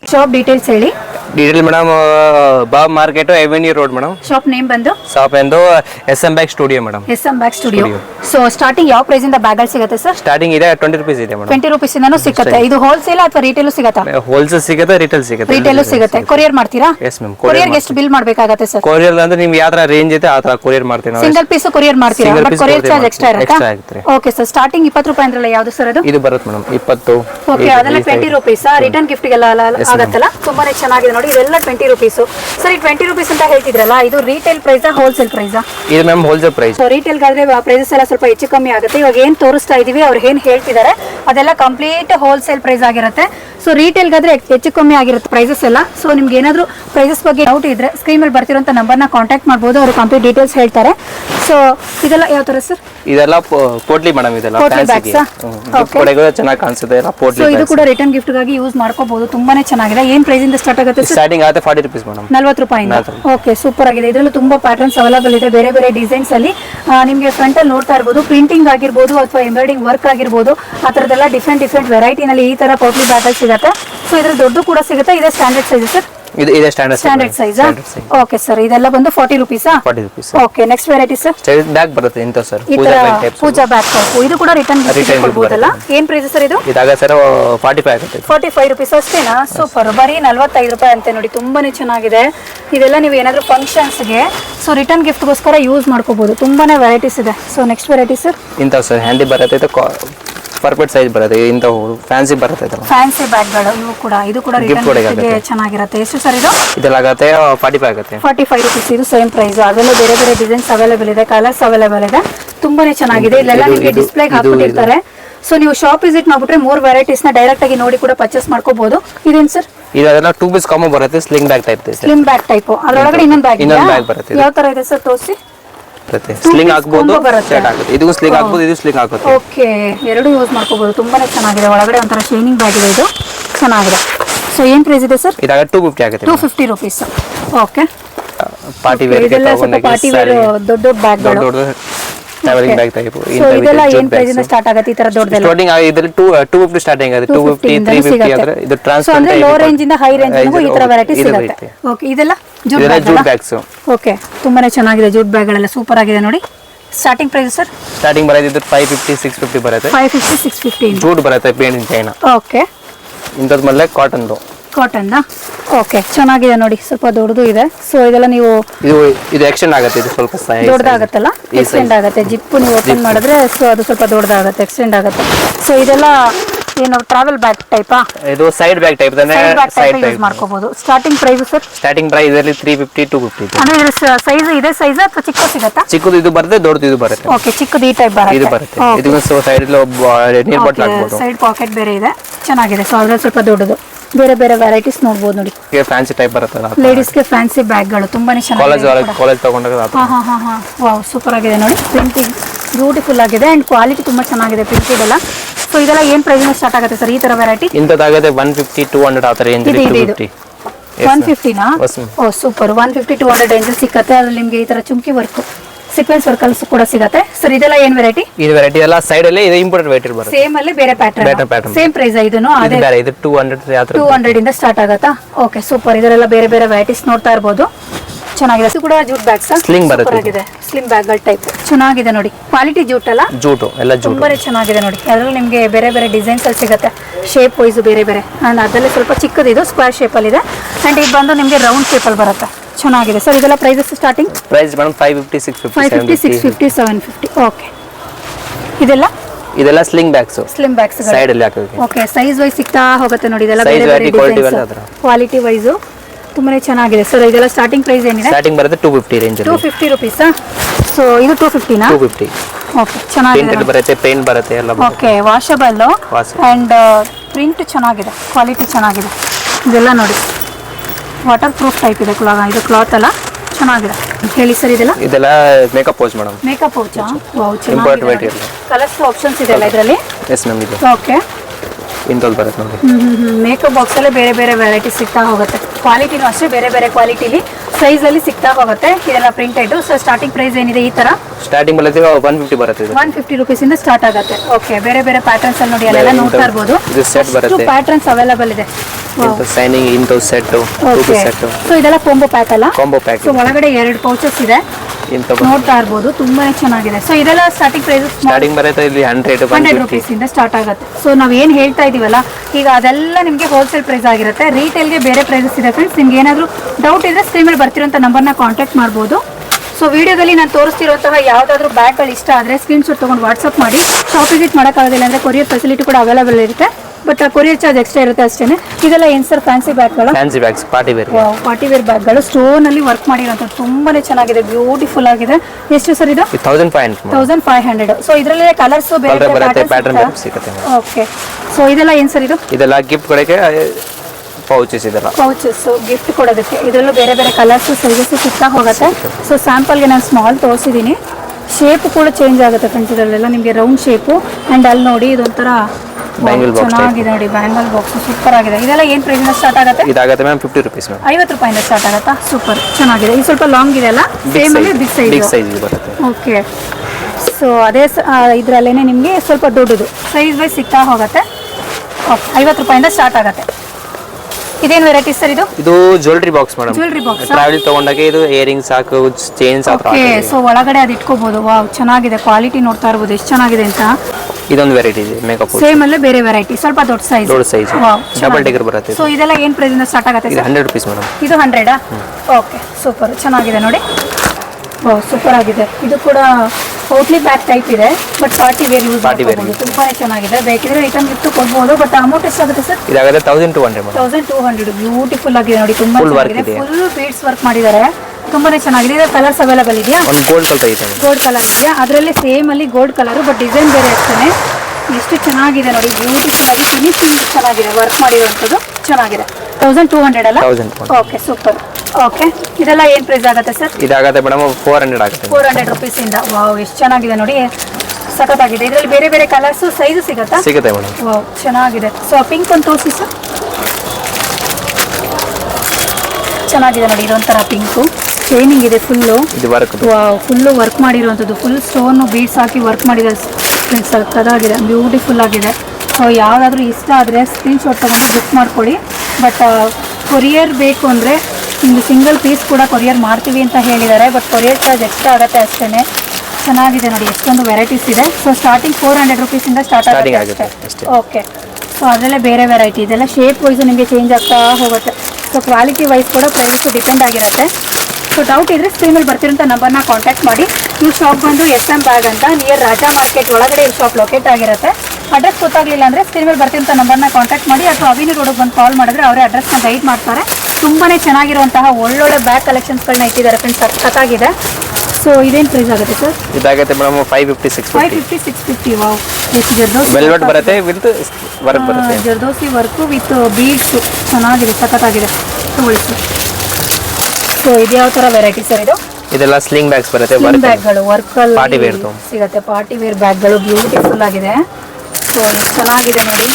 ಶಾಪ್ ಡೀಟೇಲ್ಸ್ ಹೇಳಿ. Detail madam Bab market avenue road madam shop name ಬಂದು? ಶಾಪ್ ಎಂದು S M bag studio madam S M bag studio so starting ಯಾವ ಪ್ರೈಸ್ ಇಂದ ಬ್ಯಾಗಲ್ ಸಿಗುತ್ತೆ ಸರ್ ಸ್ಟಾರ್ಟಿಂಗ್ ಇದೆ ಟ್ವೆಂಟಿ ರುಪೀಸ್ ಇದೆ ಮೇಡಮ್ ಟ್ವೆಂಟಿ ರುಪೀಸ್ ಇಂದ ಸಿಗುತ್ತೆ. ಇದು ಹೋಲ್ಸೇಲ್ ಅಥವಾ ರಿಟೇಲ್ ಸಿಗುತ್ತಾ? ಹೋಲ್ಸೇಲ್ ಸಿಗುತ್ತೆ ರಿಟೇಲ್ ಸಿಗುತ್ತೆ. ರಿಟೇಲ್ ಸಿಗುತ್ತೆ. ಕೊರಿಯರ್ ಮಾಡ್ತೀರಾ? ಎಸ್ ಮ್ಯಾಮ್ ಕೊರಿಯರ್ ಎಷ್ಟು ಬಿಲ್ ಮಾಡಬೇಕಾಗುತ್ತೆ ಸರ್ ಕೊರಿಯರ್ ಅಂದ್ರೆ ನಿಮ್ಗೆ ಯಾವ ತರ ರೇಂಜ್ ಇದೆ ಆ ತರ ಕೊರಿಯರ್ ಮಾಡ್ತೀನಿ ಸಿಂಗಲ್ ಪೀಸ್ ಕೊರಿಯರ್ ಮಾಡ್ತೀರಾ? ಬಟ್ ಕೊರಿಯರ್ ಚಾರ್ಜ್ ಎಕ್ಸ್ಟ್ರಾ ಇರುತ್ತೆ. ಓಕೆ ಸರ್ ಸ್ಟಾರ್ಟಿಂಗ್ ಇಪ್ಪತ್ತು ರೂಪಾಯಿ ಅಂದ್ರಲ್ಲ ಯಾವ್ದು ಸರ್ ಅದು? ಇದು ಬರುತ್ತೆ ಮೇಡಮ್ ಇಪ್ಪತ್ತು ಓಕೆ ಈ- ಅದೆಲ್ಲ ಈ ಟ್ವೆಂಟಿ ರಿಟರ್ನ್ ರುಪೀಸ್ ರಿಟರ್ನ್ ಗಿಫ್ಟ್ಗೆಲ್ಲ ಆಗತ್ತಲ್ಲ? ತುಂಬಾನೇ ಚೆನ್ನಾಗಿದೆ ನೋಡಿ ಇದೆಲ್ಲ ಟ್ವೆಂಟಿ ರುಪೀಸ್ ಸರ್ ಈ ಟ್ವೆಂಟಿ ರುಪೀಸ್ ಅಂತ ಹೇಳ್ತಿದ್ರಲ್ಲ ಇದು ರೀಟೇಲ್ ಪ್ರೈಸ್ ಹೋಲ್ಸೇಲ್ ಪ್ರೈಸ್ ಇದು ಮ್ಯಾಮ್ ಹೋಲ್ಸೇಲ್ ಪ್ರೈಸ್ ರೀಟೇಲ್ ಗಾದ್ರೆ ಪ್ರೈಸಸ್ ಎಲ್ಲ ಸ್ವಲ್ಪ ಹೆಚ್ಚು ಕಮ್ಮಿ ಆಗುತ್ತೆ. ಇವಾಗ ಏನ್ ತೋರಿಸ್ತಾ ಇದೀವಿ ಅವ್ರು ಏನ್ ಹೇಳ್ತಿದ್ದಾರೆ ಅದೆಲ್ಲ ಕಂಪ್ಲೀಟ್ ಹೋಲ್ಸೇಲ್ ಪ್ರೈಸ್ ಆಗಿರುತ್ತೆ. ಸೊ ಗಾದ್ರೆ ಹೆಚ್ಚು ಕಮ್ಮಿ ಆಗಿರುತ್ತೆ ಪ್ರೈಸಸ್ ಎಲ್ಲ. ಸೊ ನಿಮ್ಗೆ ಏನಾದ್ರು ಪ್ರೈಸಸ್ ಬಗ್ಗೆ ಡೌಟ್ ಇದ್ರೆ ಸ್ಕ್ರೀನ್ ಮೇಲೆ ನಂಬರ್ನ ಕಾಂಟ್ಯಾಕ್ಟ್ ಮಾಡ್ಬೋದು ಅವರು ಕಂಪ್ಲೀಟ್ ಡೀಟೇಲ್ಸ್ ಹೇಳ್ತಾರೆ. ಸೊ ಇದೆಲ್ಲ ಯಾವ ತರ ಸರ್? ಇದೆಲ್ಲ ಪೋಟ್ಲಿ ಮೇಡಮ್ ಇದೆಲ್ಲ ಚೆನ್ನಾಗಿ ಕಾಣಿಸುತ್ತೆ ಇದು ಕೂಡ ರಿಟರ್ನ್ ಗಿಫ್ಟ್ಗಾಗಿ ಯೂಸ್ ಮಾಡ್ಕೋಬಹುದು ತುಂಬಾನೇ ಚೆನ್ನಾಗಿದೆ. ಏನ್ ಪ್ರೈಸ್ ಇಂದ ಸ್ಟಾರ್ಟ್ ಆಗುತ್ತೆ ಸ್ಟಾರ್ಟಿಂಗ್ ಆಗುತ್ತೆ ಫಾರ್ಟಿ ರುಪೀಸ್ ಮೇಡಮ್ ನಲ್ವತ್ತು ರೂಪಾಯಿಂದ? ಓಕೆ ಸೂಪರ್ ಆಗಿದೆ. ಇದರಲ್ಲೂ ತುಂಬಾ ಪ್ಯಾಟರ್ನ್ಸ್ ಅವೈಲೇಬಲ್ ಇದೆ ಬೇರೆ ಬೇರೆ ಡಿಸೈನ್ಸ್ ಅಲ್ಲಿ. ನಿಮಗೆ ಫ್ರಂಟ್ ಅಲ್ಲಿ ನೋಡ್ತಾ ಇರಬಹುದು ಪ್ರಿಂಟಿಂಗ್ ಆಗಿರ್ಬೋದು ಅಥವಾ ಎಂಬ್ರಾಯ್ಡಿಂಗ್ ವರ್ಕ್ ಆಗಿರ್ಬೋದು ಆ ತರದೆಲ್ಲ ಡಿಫ್ರೆಂಟ್ ಡಿಫ್ರೆಂಟ್ ವೆರೈಟಿನಲ್ಲಿ ಈ ತರ ಪೌಟ್ಲಿ ಬ್ಯಾಗಲ್ ಸಿಗುತ್ತೆ. ಸೊ ಇದ್ರ ದೊಡ್ಡ ಕೂಡ ಸಿಗುತ್ತೆ ಇದೆ ಸ್ಟ್ಯಾಂಡರ್ಡ್ ಸೈಜ್ ಸರ್ ಇದು ಇದೆ standard standard size okay sir ಇದೆಲ್ಲ ಬಂದು forty ರುಪೀಸಾ forty rupees okay next variety sir style bag ಬರುತ್ತೆ ಇಂಥ sir puja bag type puja bag ಇದು ಕೂಡ ರಿಟರ್ನ್ Return gift ಏನ್ ಪ್ರೈಸ್ ಸರ್ ಇದು? ಇದಾಗ ಸರ್ ಫಾರ್ಟಿ ಫೈವ್ ಆಗುತ್ತೆ. ಫಾರ್ಟಿ ಫೈವ್ ರುಪೀಸ್ ಅಷ್ಟೇನಾ ಸೂಪರ್ ಬರೀ ನಲ್ವತ್ತೈದು ರೂಪಾಯಿ ಅಂತೆ ನೋಡಿ ತುಂಬಾನೇ ಚೆನ್ನಾಗಿದೆ. ಇದೆಲ್ಲ ನೀವು ಏನಾದರೂ ಫಂಕ್ಷನ್ಸ್ಗೆ ಸೊ ರಿಟರ್ನ್ ಗಿಫ್ಟ್ಗೋಸ್ಕರ ಯೂಸ್ ಮಾಡ್ಕೋಬಹುದು ತುಂಬಾನೇ ವೆರೈಟೀಸ್ ಇದೆ. ಸೊ ನೆಕ್ಸ್ಟ್ ವೆರೈಟಿ ಸರ್ ಇಂಥವು ಸರ್ ಹ್ಯಾಂಡಿ ಬರುತ್ತೆ ಇದು ಪರ್ಫೆಕ್ಟ್ ಸೈಜ್ ಬರುತ್ತೆ ಇಂಥವು ಫ್ಯಾನ್ಸಿ ಬರುತ್ತೆ ಇದೆಲ್ಲ. ಫ್ಯಾನ್ಸಿ ಬ್ಯಾಗ್ಗಳು ಕೂಡ ಇದು ಕೂಡ ಕೊಡೋಕೆ ಗಿಫ್ಟ್ಗೆ ಚೆನ್ನಾಗಿರುತ್ತೆ. ಎಷ್ಟು ಸರ್ ಇದು? ಇದೆಲ್ಲ ಆಗುತ್ತೆ ಫಾರ್ಟಿ ಫೈವ್ ಆಗುತ್ತೆ. ಫಾರ್ಟಿ ಫೈವ್ ರುಪೀಸ್ ಇದು ಸೇಮ್ ಪ್ರೈಸ್ ಅದರಲ್ಲೂ ಬೇರೆ ಬೇರೆ ಡಿಸೈನ್ಸ್ ಅವೈಲೇಬಲ್ ಇದೆ ಕಲರ್ಸ್ ಅವೈಲೇಬಲ್ ಇದೆ. ತುಂಬಾನೇ ಚೆನ್ನಾಗಿದೆ. ಇಲ್ಲೆಲ್ಲ ನಿಮಗೆ ಡಿಸ್ಪ್ಲೇಗೆ ಹಾಕ್ಬಿಟ್ಟಿರ್ತಾರೆ. ಸೊ ನೀವು ಶಾಪ್ ವಿಸಿಟ್ ಮಾಡ್ಬಿಟ್ರೆ ಮೂರ್ ವೆರೈಟೀಸ್ನ ಡೈರೆಕ್ಟ್ ಆಗಿ ನೋಡಿ ಕೂಡ ಪರ್ಚೇಸ್ ಮಾಡ್ಕೋಬಹುದು ಇದೇನ್ ಸರ್ ಇದೆಲ್ಲ ಟೂ ಪೀಸ್ ಕಾಮೋ ಬರುತ್ತೆ sling bag type slim bag type ಅದರೊಳಗಡೆ ಇನ್ನೊಂದು ಬ್ಯಾಗ್ ಇನ್ನೊಂದು bag ಬರುತ್ತೆ. ಯಾವ ತರ ಇದೆ ಸರ್ ತೋರಿಸಿ. ಬರುತ್ತೆ. ಸ್ಲಿಂಗ್ ಹಾಕ್ಬೋದು ಸೆಟ್ ಆಗುತ್ತೆ ಇದು ಸ್ಲಿಂಗ್ ಹಾಕ್ಬೋದು ಇದು ಸ್ಲಿಂಗ್ ಆಗುತ್ತೆ ಓಕೆ ಎರಡು ಯೂಸ್ ಮಾಡ್ಕೋಬಹುದು ತುಂಬಾನೇ ಚೆನ್ನಾಗಿದೆ. ಒಳಗಡೆ ಒಂಥರ ಶೈನಿಂಗ್ ಬ್ಯಾಗ್ ಇದೆ. ಇದು ಚೆನ್ನಾಗಿದೆ. ಸೊ ಏನ್ ಪ್ರೈಸ್ ಇದೆ ಸರ್ ಇದಾಗ ಟೂ ಫಿಫ್ಟಿ ಆಗುತ್ತೆ two fifty rupees okay party wear party wear ದೊಡ್ಡ ದೊಡ್ಡ ದೊಡ್ಡ ಬ್ಯಾಗ್ಗಳು ದೊಡ್ಡ ಟ್ರಾವೆಲಿಂಗ್ ಬ್ಯಾಗ್ ಟೈಪ್ ಸೊ ಇದೆಲ್ಲ ಏನ್ ಪ್ರೈಸ್ ಇಂದ ಸ್ಟಾರ್ಟ್ ಆಗುತ್ತೆ ಈ ತರ ದೊಡ್ಡದೆಲ್ಲ? ಸ್ಟಾರ್ಟಿಂಗ್ ಇದರಲ್ಲಿ ಟೂ ಟೂ ಫಿಫ್ಟಿ ಸ್ಟಾರ್ಟಿಂಗ್ ಆಗುತ್ತೆ. ಟೂ ಫಿಫ್ಟಿ ತ್ರೀ ಫಿಫ್ಟಿ ಆದ್ರೆ ಇದು ಸೊ ಅಂದ್ರೆ ಲೋ ರೇಂಜ್ ಇಂದ ಹೈ ರೇಂಜ್ ಟ್ರಾನ್ಸ್ಪರೆಂಟ್ ಈ ತರ ವೆರೈಟಿ ಸಿಗುತ್ತೆ. ಓಕೆ ಇದೆಲ್ಲ jute bag jute bags okay ತುಂಬಾನೇ ಚೆನ್ನಾಗಿದೆ ಜೂಟ್ ಬ್ಯಾಗ್ಗಳೆಲ್ಲ ಸೂಪರ್ ಆಗಿದೆ ನೋಡಿ. ಸ್ಟಾರ್ಟಿಂಗ್ ಪ್ರೈಸ್ ಸರ್ ಸ್ಟಾರ್ಟಿಂಗ್ ಬರೋದು ಇದು ಫೈವ್ ಫಿಫ್ಟಿ ಸಿಕ್ಸ್ ಫಿಫ್ಟಿ ಬರುತ್ತೆ. Five fifty six fifty jute ಬರುತ್ತೆ ಪೇಂಟ್ ಚೈನಾ ಓಕೆ ಇಂಥದ್ದು ಮೇಲೆ ಕಾಟನ್ದು ಕಾಟನ್ ಓಕೆ ಚೆನ್ನಾಗಿದೆ ನೋಡಿ ಸ್ವಲ್ಪ ದೊಡ್ಡದು ಇದೆ. ಸೊ ಇದೆಲ್ಲ ನೀವು ಇದು ಇದು ಎಕ್ಸ್ಟೆಂಡ್ ಆಗುತ್ತೆ ಇದು ಸ್ವಲ್ಪ. ದೊಡ್ಡದಾಗತ್ತಲ್ಲ? ಎಕ್ಸ್ಟೆಂಡ್ ಆಗುತ್ತೆ. ಜಿಪ್ ನೀವು ಓಪನ್ ಮಾಡಿದ್ರೆ ಸೊ ಅದು ಸ್ವಲ್ಪ ದೊಡ್ಡದಾಗುತ್ತೆ ಎಕ್ಸ್ಟೆಂಡ್ ಆಗುತ್ತೆ. ಸೊ ಇದೆಲ್ಲ ಏನು ಟ್ರಾವೆಲ್ ಬ್ಯಾಗ್ ಟೈಪಾ ಇದು ಸೈಡ್ ಬ್ಯಾಗ್ ಟೈಪ್ ಅಂದ್ರೆ ಸೈಡ್ ಯೂಸ್ ಮಾಡ್ಕೋಬಹುದು starting price sir starting price ಅಲ್ಲಿ ತ್ರೀ ಫಿಫ್ಟಿ ಟೂ ಫಿಫ್ಟಿ ಇದೆ. ಅಂದ್ರೆ ಸೈಜ್ ಇದೆ ಸೈಜ್ ಅಥವಾ ಚಿಕ್ಕ ಸಿಗುತ್ತಾ? ಚಿಕ್ಕದು ಇದು ಬರುತ್ತೆ ದೊಡ್ಡದು ಇದು ಬರುತ್ತೆ. ಓಕೆ ಚಿಕ್ಕದು ಈ ಟೈಪ್ ಇದು ಬರುತ್ತೆ. ಬರುತ್ತೆ ಇದು ಸೈಡ್ ನೀರ್ ಬಾಟಲ್ ಹಾಕಬಹುದು ಸೈಡ್ ಪಾಕೆಟ್ ಬೇರೆ ಇದೆ. ಚೆನ್ನಾಗಿದೆ. ಸೊ ಅದ್ರಲ್ಲಿ ಸ್ವಲ್ಪ ದೊಡ್ಡದು. ಬೇರೆ ಬೇರೆ ವೆರೈಟೀಸ್ ನೋಡಬಹುದು ನೋಡಿ. ಫ್ಯಾನ್ಸಿ ಟೈಪ್ ಬರುತ್ತೆ ಲೇಡೀಸ್ಗೆ ಫ್ಯಾನ್ಸಿ ಬ್ಯಾಗ್ಗಳು ತುಂಬಾನೇ ಕಾಲೇಜ್ ಚೆನ್ನಾಗಿದೆ ಕಾಲೇಜ್ ತಗೊಂಡಾಗ ಹಾ ಹಾ ಹಾ ಹಾ. ವಾವ್ ಸೂಪರ್ ಆಗಿದೆ ನೋಡಿ. ಪ್ರಿಂಟಿಂಗ್ ಬ್ಯೂಟಿಫುಲ್ ಆಗಿದೆ ಅಂಡ್ ಕ್ವಾಲಿಟಿ ತುಂಬಾ ಚೆನ್ನಾಗಿದೆ ಪ್ರಿಂಟೆಡ್ ಎಲ್ಲ. ಸೊ ಇದೆಲ್ಲ ಏನ್ ಪ್ರೈಸ್ ಸ್ಟಾರ್ಟ್ ಆಗುತ್ತೆ ಸರ್ ಈ ತರ ವೆರೈಟಿ ಇಂಥದ್ದಾಗತ್ತೆ ಒನ್ ಫಿಫ್ಟಿ ಟೂ ಹಂಡ್ರೆಡ್ ಆ ಥರ ರೇಂಜ್ ಇದು, ಟೂ ಇದು, ಇದು. ಒನ್ ಫಿಫ್ಟಿನಾ ಓ super one fifty two hundred ಸಿಕ್ಕತ್ತೆ. ಅದ್ರಲ್ಲಿ ನಿಮ್ಗೆ ಈ ತರ ಚುಮ್ಕಿ ವರ್ಕ್ ಸೀಕ್ವೆನ್ಸ್ ವರ್ಕಲ್ಸ್ ಕೂಡ ಸಿಗುತ್ತೆ. ಸರ್ ಇದೆಲ್ಲ ಏನ್ ವೆರೈಟಿ ಇದು ವೆರೈಟಿ ಎಲ್ಲ ಸೈಡ್ ಅಲ್ಲಿ ಇದು ಇಂಪೋರ್ಟೆಡ್ ವೆರೈಟಿ ಬರುತ್ತೆ. ಸೇಮ್ ಅಲ್ಲಿ ಬೇರೆ ಬೇರೆ ಪ್ಯಾಟರ್ನ್ pattern. ಸೇಮ್ ಪ್ರೈಸ್ ಇದನ್ನು ಇದು ಅದೇ ಬೇರೆ ಇದು ಟೂ ಹಂಡ್ರೆಡ್ ಯಾವ ಥರ ಟೂ ಹಂಡ್ರೆಡ್ ಇಂದ ಸ್ಟಾರ್ಟ್ ಆಗುತ್ತಾ? ಓಕೆ ಸೂಪರ್ ಇದರೆಲ್ಲ ಬೇರೆ ಬೇರೆ ವೆರೈಟೀಸ್ ನೋಡ್ತಾ ಇರ್ಬೋದು. ಚೆನ್ನಾಗಿದೆ. ಇದು ಕೂಡ ಜೂಟ್ ಬ್ಯಾಗ್ಸ್ Sling ಬರುತ್ತೆ ಇದು. ಆಗಿದೆ ಸ್ಲಿಮ್ ಬ್ಯಾಗ್ಗಳ ಟೈಪ್ ಚೆನ್ನಾಗಿದೆ ನೋಡಿ. ಕ್ವಾಲಿಟಿ ಜೂಟ್ ಅಲ್ಲ? ಜೂಟು ಎಲ್ಲ ಜೂಟು ತುಂಬಾನೇ ಚೆನ್ನಾಗಿದೆ ನೋಡಿ. ಅದರಲ್ಲಿ ನಿಮಗೆ ಬೇರೆ ಬೇರೆ ಡಿಸೈನ್ಸ್ ಅಲ್ಲಿ ಸಿಗುತ್ತೆ. ಶೇಪ್ ವೈಸ್ ಬೇರೆ ಬೇರೆ. ಅಂಡ್ ಅದರಲ್ಲಿ ಸ್ವಲ್ಪ ಚಿಕ್ಕದಿದು ಸ್ಕ್ವೇರ್ ಶೇಪ್ ಅಲ್ಲಿ ಇದೆ. ಅಂಡ್ ಇದು ಬಂದು ನಿಮಗೆ ರೌಂಡ್ ಶೇಪ್ ಅಲ್ಲಿ ಬರುತ್ತೆ. ಚೆನ್ನಾಗಿದೆ. ಸರ್ ಇದೆಲ್ಲ prices starting price madam five fifty six five fifty six fifty seven fifty okay ಇದೆಲ್ಲ? ಇದೆಲ್ಲ sling bags slim bags side ಅಲ್ಲಿ ಹಾಕೋಕೆ. ಓಕೆ ಸೈಜ್ ವೈಸ್ ಸಿಗ್ತಾ ಹೋಗುತ್ತೆ ನೋಡಿ ಇದೆಲ್ಲ. Size ಬೇರೆ ಬೇರೆ variety, quality ಎಲ್ಲ ಅದರ. ಕ್ವಾಲಿಟಿ ವೈಸ್ ತುಂಬಾನೇ ಚೆನ್ನಾಗಿದೆ. ಸರ್ ಇದೆಲ್ಲ ಸ್ಟಾರ್ಟಿಂಗ್ ಪ್ರೈಸ್ ಏನಿದೆ? ಸ್ಟಾರ್ಟಿಂಗ್ ಬರುತ್ತೆ ಟೂ ಫಿಫ್ಟಿ ರೇಂಜ್ ಟೂ ಅಲ್ಲಿ ಫಿಫ್ಟಿ ರುಪೀಸಾ ಸೊ ಇದು ಟೂ ಫಿಫ್ಟಿನಾ ಟೂ ಫಿಫ್ಟಿ ಓಕೆ ಚೆನ್ನಾಗಿದೆ. ಪ್ರಿಂಟ್ ಬರುತ್ತೆ ಪೇಂಟ್ ಬರುತ್ತೆ ಎಲ್ಲ ಬರುತ್ತೆ. Okay washable Washable. And print ಚೆನ್ನಾಗಿದೆ. ಕ್ವಾಲಿಟಿ ಚೆನ್ನಾಗಿದೆ. ಇದೆಲ್ಲ ನೋಡಿ. ವಾಟರ್ ಪ್ರೂಫ್ ಟೈಪ್ ಇದೆ ಕ್ಲಾ ಇದು ಕ್ಲಾತ್ ಅಲ್ಲ? ಚೆನ್ನಾಗಿದೆ. ಹೇಳಿ ಸರ್ ಇದೆಲ್ಲ? ಇದೆಲ್ಲ ಮೇಕಪ್ ಪೌಚ್ ಮೇಡಮ್ ಮೇಕಪ್ ಪೌಚಾ. ಕಲರ್ಸ್ ಆಪ್ಷನ್ಸ್ ಇದೆಲ್ಲ ಇದರಲ್ಲಿ? ಎಸ್ ಮ್ಯಾಮ್ ಇದು. ಓಕೆ ಇಂಥದ್ದು ಬರುತ್ತೆ ನೋಡಿ. ಮೇಕಪ್ ಬಾಕ್ಸ್ ಅಲ್ಲೇ ಬೇರೆ ಬೇರೆ ವೆರೈಟಿ ಸಿಗ್ತಾ ಹೋಗುತ್ತೆ. ಕ್ವಾಲಿಟಿನೂ ಅಷ್ಟೇ ಬೇರೆ ಬೇರೆ ಕ್ವಾಲಿಟಿಲಿ ಸೈಜ್ ಅಲ್ಲಿ ಸಿಗ್ತಾ ಹೋಗುತ್ತೆ. ಇದೆಲ್ಲ ಪ್ರಿಂಟೆಡ್ ಸೊ ಸ್ಟಾರ್ಟಿಂಗ್ ಪ್ರೈಸ್ ಏನಿದೆ ಈ ತರ? ಸ್ಟಾರ್ಟಿಂಗ್ ಬರುತ್ತೆ ಒನ್ ಫಿಫ್ಟಿ ಬರುತ್ತೆ ಇದು. ಒನ್ ಫಿಫ್ಟಿ ರುಪೀಸ್ ಇಂದ ಸ್ಟಾರ್ಟ್ ಆಗುತ್ತೆ. ಓಕೆ ಬೇರೆ ಬೇರೆ ಪ್ಯಾಟರ್ನ್ಸ್ ಅಲ್ಲಿ ನೋಡಿ ಅಲ್ಲೆಲ್ಲ ನೋಡ್ತಾ ಇರ್ಬೋದು. ಇದು. ಪ್ಯಾಟರ್ನ್ಸ್ ಅವೈಲೇಬಲ್ ಇದೆ. ಇಂಥ ಸೈನಿಂಗ್ ಇಂಥ set two okay set so ಇದೆಲ್ಲ ಕೊಂಬೋ ಪ್ಯಾಕ್ ಅಲ್ಲ? ಕಾಂಬೋ ಪ್ಯಾಕ್ ಸೊ ಒಳಗಡೆ ಎರಡು ಪೌಚಸ್ ಇದೆ. ನೋಡ್ತಾ ಇರ್ಬೋದು ತುಂಬಾನೇ ಚೆನ್ನಾಗಿದೆ. ಸೊ ಇದೆಲ್ಲ ಸ್ಟಾರ್ಟಿಂಗ್ ಪ್ರೈಸ್ ಸ್ಟಾರ್ಟಿಂಗ್ ಬರುತ್ತೆ ಇಲ್ಲಿ ಹಂಡ್ರೆಡ್ ಹಂಡ್ರೆಡ್ ರುಪೀಸ್ ಇಂದ ಸ್ಟಾರ್ಟ್ ಆಗುತ್ತೆ. ಸೊ ನಾವ್ ಏನ್ ಹೇಳ್ತಾ ಇದೀವಲ್ಲ ಈಗ ಅದೆಲ್ಲ ನಿಮಗೆ ಹೋಲ್ಸೇಲ್ ಪ್ರೈಸ್ ಆಗಿರುತ್ತೆ. ಗೆ ಬೇರೆ ಪ್ರೈಸಸ್ ಇದೆ ಫ್ರೆಂಡ್ಸ್ ನಿಮ್ಗೆ ಏನಾದ್ರು ಡೌಟ್ ಇದ್ರೆ ಸ್ಕ್ರೀನ್ ಮೇಲೆ ಬರ್ತಿರೋಂಥ ನಂಬರ್ನ ಕಾಂಟ್ಯಾಕ್ಟ್ ಮಾಡ್ಬೋದು. ಸೊ ವಿಡಿಯೋದಲ್ಲಿ ನಾನು ತೋರಿಸ್ತಿರುವಂತಹ ಯಾವುದಾದ್ರೂ ಬ್ಯಾಗ್ಗಳು ಇಷ್ಟ ಆದರೆ ಸ್ಕ್ರೀನ್ಶಾಟ್ ತೊಗೊಂಡು ವಾಟ್ಸಪ್ ಮಾಡಿ. ಶಾಪ್ ವಿಸಿಟ್ ಮಾಡೋಕ್ಕಾಗೋದಿಲ್ಲ ಅಂದ್ರೆ ಕೊರಿಯರ್ ಫೆಸಿಲಿಟಿ ಕೂಡ ಅವೈಲೇಬಲ್ ಇರುತ್ತೆ. ಬಟ್ ಕೊರಿಯರ್ ಚಾರ್ಜ್ ಎಕ್ಸ್ಟ್ರಾ ಇರುತ್ತೆ ಅಷ್ಟೇನೆ. ಇದೆಲ್ಲ ಏನ್ sir fancy ಬ್ಯಾಗ್ಗಳು fancy bags party wear party wear ಬ್ಯಾಗ್ಗಳು stone ಅಲ್ಲಿ ವರ್ಕ್ ಮಾಡಿರೋಂಥ ತುಂಬಾನೇ ಚೆನ್ನಾಗಿದೆ ಬ್ಯೂಟಿಫುಲ್ ಆಗಿದೆ. ಎಷ್ಟು ಸರ್ ಇದು? Thousand five hundred thousand five hundred so ಇದರಲ್ಲಿ ಕಲರ್ಸ್ ಬೇರೆ ಬರುತ್ತೆ ಬೇರೆ ಪ್ಯಾಟರ್ನ್ ಸಿಗುತ್ತೆ ಓಕೆ ಸೊ ಇದೆಲ್ಲ ಏನ್ ಸರ್ ಇದು? ಇದೆಲ್ಲ ಗಿಫ್ಟ್ ಗಳಿಗೆ ಪೌಚಸ್ ಇದೆಲ್ಲ. ಪೌಚಸ್ ಗಿಫ್ಟ್ ಕೊಡೋದಕ್ಕೆ. ಇದರಲ್ಲೂ ಬೇರೆ ಬೇರೆ ಕಲರ್ಸ್ ಸೈಜಸ್ ಸಿಗ್ತಾ ಹೋಗುತ್ತೆ. ಸೊ ಸ್ಯಾಂಪಲ್ಗೆ ನಾನು ಸ್ಮಾಲ್ ತೋರಿಸಿದ್ದೀನಿ ಶೇಪ್ ಕೂಡ ಚೇಂಜ್ ಆಗುತ್ತೆ ಫ್ರೆಂಡ್ಸ್ ಇದರಲ್ಲೆಲ್ಲ ನಿಮಗೆ ರೌಂಡ್ ಶೇಪು ಆ್ಯಂಡ್ ಅಲ್ಲಿ ನೋಡಿ ಇದೊಂಥರ Bangle ಬಾಕ್ಸ್. ಚೆನ್ನಾಗಿದೆ ನೋಡಿ ಬ್ಯಾಂಗಲ್ ಬಾಕ್ಸ್ ಸೂಪರ್ ಆಗಿದೆ. ಇದೆಲ್ಲ ಏನು ಪ್ರೈಸಿಂದ ಸ್ಟಾರ್ಟ್ ಆಗುತ್ತೆ? ಇದಾಗುತ್ತೆ ಮ್ಯಾಮ್ ಫಿಫ್ಟಿ ರುಪೀಸ್ ಮ್ಯಾಮ್ ಐವತ್ತು ರೂಪಾಯಿಂದ ಸ್ಟಾರ್ಟ್ ಆಗುತ್ತಾ? ಸೂಪರ್ ಚೆನ್ನಾಗಿದೆ. ಇದು ಸ್ವಲ್ಪ ಲಾಂಗ್ ಇದೆ ಅಲ್ಲ? ಸೇಮ್ ಅಲ್ಲಿ ಬಿಗ್ ಸೈಜ್ ಬಿಗ್ ಸೈಜ್ ಬರುತ್ತೆ. ಓಕೆ ಸೊ ಅದೇ ಇದರಲ್ಲೇ ನಿಮಗೆ ಸ್ವಲ್ಪ ದೊಡ್ಡದು. ಸೈಜ್ ವೈಸ್ ಸಿಗ್ತಾ ಹೋಗುತ್ತೆ. ಓಕೆ ಐವತ್ತು ರೂಪಾಯಿಂದ ಸ್ಟಾರ್ಟ್ ಆಗುತ್ತೆ. ಇದೇನು ವೆರೈಟಿ ಸರ್ ಇದು? ಇದು jewellery box madam jewellery box travel ತಗೊಂಡಾಗ ಇದು ಇಯರಿಂಗ್ಸ್ ಸಾಕು ಚೈನ್ಸ್ ಆ ಥರ ಓಕೆ. ಸೊ ಒಳಗಡೆ ಅದು ಇಟ್ಕೋಬಹುದು ವಾವ್ ಚೆನ್ನಾಗಿದೆ. ಕ್ವಾಲಿಟಿ ನೋಡ್ತಾ ಇರ್ಬೋದು. ಎಷ್ಟು ಚೆನ್ನಾಗಿದೆ ಅಂತ. ಇದೊಂದು ವೆರೈಟಿ ಇದೆ ಮೇಕಪ್ ಸೇಮ್ ಅಲ್ಲೇ ಬೇರೆ ವೆರೈಟಿ ಸ್ವಲ್ಪ ದೊಡ್ಡ ಸೈಜ್ ದೊಡ್ಡ ಸೈಜ್ ಡಬಲ್ ಟೇಕರ್ ಬರುತ್ತೆ. ಸೊ ಇದೆಲ್ಲ ಏನು ಪ್ರೈಸ್ ಇಂದ ಸ್ಟಾರ್ಟ್ ಆಗುತ್ತೆ ಇದು ಹಂಡ್ರೆಡ್ ರುಪೀಸ್ ಮೇಡಮ್. ಇದು ಹಂಡ್ರೆಡಾ ಓಕೆ ಸೂಪರ್ ಚೆನ್ನಾಗಿದೆ ನೋಡಿ. ಓ ಸೂಪರ್ ಆಗಿದೆ. ಇದು ಕೂಡ ಹೋಟ್ಲಿ ಬ್ಯಾಗ್ ಟೈಪ್ ಇದೆ ಬಟ್ ಪಾರ್ಟಿ ವೇರ್ ಯೂಸ್ ಮಾಡಬಹುದು ತುಂಬಾ ತುಂಬಾನೇ ಚೆನ್ನಾಗಿದೆ. ಬೇಕಿದ್ರೆ ಐಟಮ್ ಗಿಫ್ಟ್ ಕೊಡ್ಬೋದು ಬಟ್ ಅಮೌಂಟ್ ಎಷ್ಟಾಗುತ್ತೆ ಸರ್? ಇದಾಗುತ್ತೆ thousand two hundred thousand thousand two hundred beautiful ಆಗಿದೆ ನೋಡಿ. ತುಂಬಾ. ಫುಲ್ ಬೀಡ್ಸ್ ವರ್ಕ್ ಮಾಡಿದ್ದಾರೆ. ತುಂಬಾನೇ ಚೆನ್ನಾಗಿದೆ. ಇದರ ಕಲರ್ಸ್ ಅವೈಲೇಬಲ್ ಇದೆಯಾ? ಒಂದು ಗೋಲ್ಡ್ ಕಲರ್ ಐತೆ ಗೋಲ್ಡ್ ಕಲರ್ ಇದೆಯಾ? ಅದರಲ್ಲಿ ಸೇಮ್ ಅಲ್ಲಿ ಗೋಲ್ಡ್ ಕಲರ್ ಬಟ್ ಡಿಸೈನ್ ಬೇರೆ ಇರ್ತಾನೆ ಎಷ್ಟು ಚೆನ್ನಾಗಿದೆ ನೋಡಿ. ಬ್ಯೂಟಿಫುಲ್ ಆಗಿ ಫಿನಿಶಿಂಗ್ ಚೆನ್ನಾಗಿದೆ. ವರ್ಕ್ ಮಾಡಿರುವಂಥದ್ದು ಚೆನ್ನಾಗಿದೆ. ತೌಸಂಡ್ ಟೂ ಹಂಡ್ರೆಡ್ ಅಲ್ಲ? 1200. ಓಕೆ ಸೂಪರ್ ಓಕೆ ಇದೆಲ್ಲ ಏನ್ ಪ್ರೈಸ್ ಆಗುತ್ತೆ ಸರ್ ಇದಾಗುತ್ತೆ ಮೇಡಮ್ ಫೋರ್ ಹಂಡ್ರೆಡ್ ಆಗುತ್ತೆ. ಫೋರ್ ಹಂಡ್ರೆಡ್ ರುಪೀಸ್ ಇಂದ. ವಾವ್ ಎಷ್ಟು ಚೆನ್ನಾಗಿದೆ ನೋಡಿ. ಸಖತ್ತಾಗಿದೆ. ಇದರಲ್ಲಿ ಬೇರೆ ಬೇರೆ ಕಲರ್ಸ್ ಸೈಜ್ ಸಿಗುತ್ತಾ? ಸಿಗುತ್ತೆ ಮೇಡಮ್ ವಾವ್ ಚೆನ್ನಾಗಿದೆ. ಸೊ ಪಿಂಕ್ ಒಂದು ತೋರಿಸಿ ಸರ್ ಚೆನ್ನಾಗಿದೆ ನೋಡಿ ಇದೊಂಥರ ಪಿಂಕು ಚೈನಿಂಗ್ ಇದೆ ಫುಲ್ಲು. ಇದು ವರ್ಕ್ ಫುಲ್ಲು ವರ್ಕ್ ಮಾಡಿರುವಂಥದ್ದು. ಫುಲ್ ಸ್ಟೋನು ಬೀಡ್ಸ್ ಹಾಕಿ ವರ್ಕ್ ಮಾಡಿದ್ರೆ ಸಕ್ಕದಾಗಿದೆ ಬ್ಯೂಟಿಫುಲ್ ಆಗಿದೆ. ಸೊ ಯಾವುದಾದ್ರೂ ಇಷ್ಟ ಆದರೆ ಸ್ಕ್ರೀನ್ಶಾಟ್ ತಗೊಂಡು ಬುಕ್ ಮಾಡ್ಕೊಳ್ಳಿ ಬಟ್ ಕೊರಿಯರ್ ಬೇಕು ಅಂದರೆ ನಿಮಗೆ ಸಿಂಗಲ್ ಪೀಸ್ ಕೂಡ ಕೊರಿಯರ್ ಮಾಡ್ತೀವಿ ಅಂತ ಹೇಳಿದ್ದಾರೆ. ಬಟ್ ಕೊರಿಯರ್ ಚಾರ್ಜ್ ಎಕ್ಸ್ಟ್ರಾ ಆಗುತ್ತೆ ಅಷ್ಟೇ ಚೆನ್ನಾಗಿದೆ ನೋಡಿ ಎಷ್ಟೊಂದು ವೆರೈಟೀಸ್ ಇದೆ. ಸೊ ಸ್ಟಾರ್ಟಿಂಗ್ ಫೋರ್ ಹಂಡ್ರೆಡ್ ರುಪೀಸಿಂದ ಸ್ಟಾರ್ಟ್ ಆಗುತ್ತೆ ಆಗುತ್ತೆ ಅಷ್ಟೇ. ಓಕೆ ಸೊ ಅದರಲ್ಲೇ ಬೇರೆ ವೆರೈಟಿ ಇದೆಲ್ಲ ಶೇಪ್ ವೈಸು ನಿಮಗೆ ಚೇಂಜ್ ಆಗ್ತಾ ಹೋಗುತ್ತೆ. ಸೊ ಕ್ವಾಲಿಟಿ ವೈಸ್ ಕೂಡ ಪ್ರೈಸ್ ಡಿಪೆಂಡ್ ಆಗಿರುತ್ತೆ. ಸೊ ಡೌಟ್ ಇದ್ರೆ ಸ್ಕ್ರೀನಲ್ಲಿ ಬರ್ತಿರೋಂಥ ನಂಬರ್ನ ಕಾಂಟ್ಯಾಕ್ಟ್ ಮಾಡಿ. ಈ ಶಾಪ್ ಬಂದು ಎಸ್ ಎಂ ಬ್ಯಾಗ್ ಅಂತ ನಿಯರ್ ರಾಜಾ ಮಾರ್ಕೆಟ್ ಒಳಗಡೆ ಈ ಶಾಪ್ ಲೊಕೇಟ್ ಆಗಿರುತ್ತೆ. ಅಡ್ರೆಸ್ ಗೊತ್ತಾಗಲಿಲ್ಲ ಅಂದರೆ ಮೇಲೆ ಬರ್ತಿರೋಂಥ ನಂಬರ್ನ ಕಾಂಟ್ಯಾಕ್ಟ್ ಮಾಡಿ. ಅಥವಾ ಅವಿನಿ ರೋಡಿಗೆ ಬಂದು ಕಾಲ್ ಮಾಡಿದ್ರೆ ಅವರೇ ಅಡ್ರೆಸ್ನ ಗೈಡ್ ಮಾಡ್ತಾರೆ. ತುಂಬಾನೇ ಚೆನ್ನಾಗಿರುವಂತಹ ಒಳ್ಳೊಳ್ಳೆ ಬ್ಯಾಗ್ ಕಲೆಕ್ಷನ್ಸ್ಗಳನ್ನ ಇಟ್ಟಿದ್ದಾರೆ ಫ್ರೆಂಡ್ಸ್ ಸಖತ್ತಾಗಿದೆ. ಸೊ ಇದೇನು ಪ್ರೈಸ್ ಆಗುತ್ತೆ ಸರ್ ಇದಾಗುತ್ತೆ madam five fifty six five fifty six fifty wow zardozi velvet ಬರುತ್ತೆ ವಿತ್ ವರ್ಕ್ ಬರುತ್ತೆ. ಜರ್ದೋಸಿ ವರ್ಕು ವಿತ್ ಬೀಡ್ಸು ಚೆನ್ನಾಗಿದೆ ಸಖತ್ತಾಗಿದೆ. ತಗೊಳ್ಳಿ ಸರ್ ಸೊ ಇದು ಯಾವ ತರ ವೆರೈಟಿ ಸರ್ ಇದು? ಇದೆಲ್ಲ ಸ್ಲಿಂಗ್ ಬ್ಯಾಗ್ಸ್ ಬರುತ್ತೆ ವರ್ಕ್ ಬ್ಯಾಗ್ಗಳು Party wear ದು. ಸಿಗುತ್ತೆ. ಪಾರ್ಟಿ ವೇರ್ ಬ್ಯಾಗ್ಗಳು ಬ್ಯೂಟಿಫುಲ್ ಆಗಿದೆ. ಸೊ ಚೆನ್ನಾಗಿದೆ ನೋಡಿ.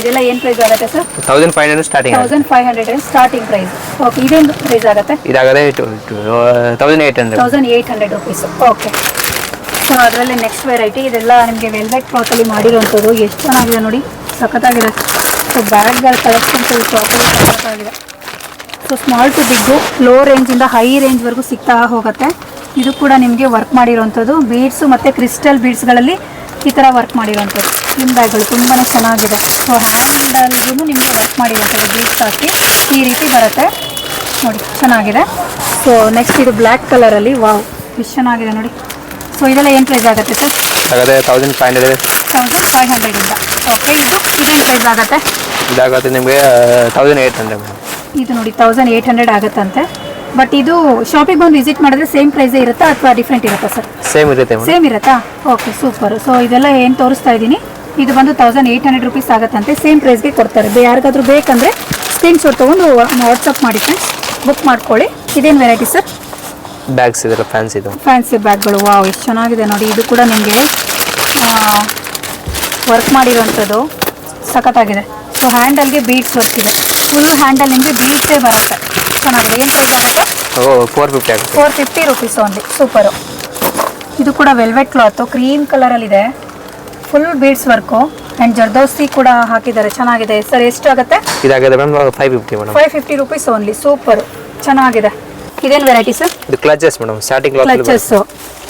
ಇದೆಲ್ಲ ಏನು ಪ್ರೈಸ್ ಆಗುತ್ತೆ sir thousand five hundred starting thousand five hundred starting price okay ಇದೇನು ಪ್ರೈಸ್ ಆಗುತ್ತೆ? ಇದಾಗದೆ thousand eight hundred thousand eight hundred rupees okay so ಅದರಲ್ಲಿ ನೆಕ್ಸ್ಟ್ ವೆರೈಟಿ ಇದೆಲ್ಲ ನಿಮಗೆ ವೆಲ್ವೆಟ್ ಕ್ಲಾತಲ್ಲಿ ಮಾಡಿರೋಂಥದ್ದು ಎಷ್ಟು ಚೆನ್ನಾಗಿದೆ ನೋಡಿ. ಸಖತ್ತಾಗಿದೆ. ಸೊ ಬ್ಯಾಗ್ಗಳ ಕಲೆಕ್ಷನ್ಸ್ ಶಾಪಲ್ಲಿ ಸಖತ್ತಾಗಿದೆ. So small to big low ರೇಂಜಿಂದ high ರೇಂಜ್ವರೆಗೂ ಸಿಗ್ತಾ ಹೋಗುತ್ತೆ. ಇದು ಕೂಡ ನಿಮಗೆ ವರ್ಕ್ ಮಾಡಿರೋವಂಥದ್ದು. ಬೀಡ್ಸು ಮತ್ತು ಕ್ರಿಸ್ಟಲ್ ಬೀಡ್ಸ್ಗಳಲ್ಲಿ ಈ ಥರ ವರ್ಕ್ ಮಾಡಿರೋವಂಥದ್ದು. ಸ್ಲಿಮ್ ಬ್ಯಾಗ್ಗಳು ತುಂಬಾ ಚೆನ್ನಾಗಿದೆ. ಸೊ ಹ್ಯಾಂಡಲ್ಗೂ ನಿಮಗೆ ವರ್ಕ್ ಮಾಡಿರೋಂಥದ್ದು ಬೀಡ್ಸ್ ಹಾಕಿ ಈ ರೀತಿ ಬರುತ್ತೆ. ನೋಡಿ ಚೆನ್ನಾಗಿದೆ. ಸೊ ನೆಕ್ಸ್ಟ್ ಇದು ಬ್ಲ್ಯಾಕ್ ಕಲರಲ್ಲಿ ವಾವ್ ಎಷ್ಟು ಚೆನ್ನಾಗಿದೆ ನೋಡಿ. ಸೊ ಇದೆಲ್ಲ ಏನು ಪ್ರೈಸ್ ಆಗುತ್ತೆ sir thousand five hundred thousand five ಹಂಡ್ರೆಡಿಂದ okay ಇದು. ಇದೇನು ಪ್ರೈಸ್ ಆಗುತ್ತೆ? ಇದಾಗುತ್ತೆ ನಿಮಗೆ ತೌಸಂಡ್ ಏಯ್ಟ್ ಹಂಡ್ರೆಡ್ ಇದು ನೋಡಿ ತೌಸಂಡ್ ಏಯ್ಟ್ ಹಂಡ್ರೆಡ್ ಆಗುತ್ತಂತೆ. ಬಟ್ ಇದು ಶಾಪಿಗೆ ಬಂದು ವಿಸಿಟ್ ಮಾಡಿದ್ರೆ ಸೇಮ್ ಪ್ರೈಸ್ ಇರುತ್ತಾ ಅಥವಾ ಡಿಫ್ರೆಂಟ್ ಇರುತ್ತಾ ಸರ್ ಸೇಮ್ ಇರುತ್ತೆ ಸೇಮ್ ಇರುತ್ತಾ? ಓಕೆ ಸೂಪರ್ ಸೊ ಇದೆಲ್ಲ ಏನು ತೋರಿಸ್ತಾ ಇದ್ದೀನಿ? ಇದು ಬಂದು ತೌಸಂಡ್ ಏಯ್ಟ್ ಹಂಡ್ರೆಡ್ ರುಪೀಸ್ ಆಗುತ್ತಂತೆ. ಸೇಮ್ ಪ್ರೈಸ್ಗೆ ಕೊಡ್ತಾರೆ. ಯಾರಿಗಾದ್ರೂ ಬೇಕಂದ್ರೆ ಬೇಕಂದರೆ ಸ್ಕ್ರೀನ್ಶಾಟ್ ತೊಗೊಂಡು ವಾಟ್ಸಪ್ ಮಾಡಿ ಫ್ರೆಂಡ್ಸ್ ಬುಕ್ ಮಾಡ್ಕೊಳ್ಳಿ. ಇದೇನು ವೆರೈಟಿ ಸರ್ ಬ್ಯಾಗ್ಸ್ ಇದೆಲ್ಲ ಫ್ಯಾನ್ಸಿ ಇದು. ಫ್ಯಾನ್ಸಿ ಬ್ಯಾಗ್ಗಳು ವಾವ್ ಎಷ್ಟು ಚೆನ್ನಾಗಿದೆ ನೋಡಿ. ಇದು ಕೂಡ ನಿಮಗೆ ವರ್ಕ್ ಮಾಡಿರೋವಂಥದ್ದು. ಸಖತ್ತಾಗಿದೆ. ಸೊ ಹ್ಯಾಂಡಲ್ಗೆ ಬೀಡ್ಸ್ ವರ್ಕ್ ಇದೆ ಫುಲ್ ಹ್ಯಾಂಡಲ್ ನಿಮಗೆ ಬೀಡ್ಸೇ ಬರುತ್ತೆ. ಚೆನ್ನಾಗಿದೆ. ಏನು ಪ್ರೈಸ್ ಆಗುತ್ತೆ? ಓ ಫೋರ್ ಫಿಫ್ಟಿ ಆಗುತ್ತೆ. Four fifty rupees only super ಇದು ಕೂಡ ವೆಲ್ವೆಟ್ ಕ್ಲಾತ್ ಕ್ರೀಮ್ ಕಲರಲ್ಲಿದೆ ಫುಲ್ ಬೀಡ್ಸ್ ವರ್ಕು ಆ್ಯಂಡ್ ಜರ್ದೋಸಿ ಕೂಡ ಹಾಕಿದ್ದಾರೆ. ಚೆನ್ನಾಗಿದೆ. ಸರ್ ಎಷ್ಟಾಗುತ್ತೆ ಇದಾಗಿದೆ madam five fifty madam. Five fifty rupees only super ಚೆನ್ನಾಗಿದೆ. ಇದೇನು ವೆರೈಟಿ ಸರ್ ಇದು clutches madam. Starting clutches